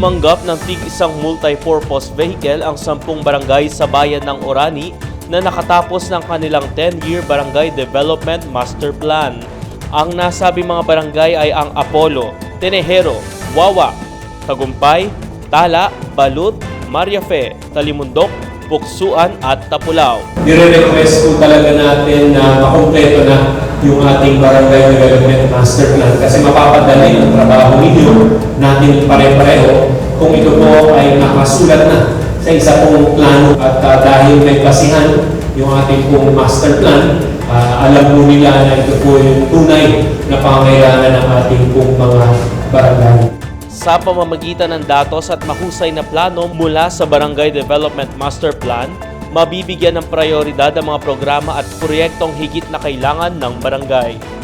Tumanggap ng tig isang multi-purpose vehicle ang sampung barangay sa bayan ng Orani na nakatapos ng kanilang 10-year Barangay Development Master Plan. Ang nasabi mga barangay ay ang Apollo, Tenejero, Wawa, Tagumpay, Tala, Balut, Mariafe, Talimundok, Puksuan at Tapulaw. Nire-request po talaga natin na makumpleto na yung ating Barangay Development Master Plan kasi mapapadali ang trabaho ninyo natin pare-pareho kung ito po ay nakasulat na sa isa pong plano at ah, dahil may basihan yung ating pong master plan, ah, alam po nila na ito po yung tunay na pangangailangan ng ating pong mga barangay. Sa pamamagitan ng datos at mahusay na plano mula sa Barangay Development Master Plan, mabibigyan ng prioridad ang mga programa at proyektong higit na kailangan ng barangay.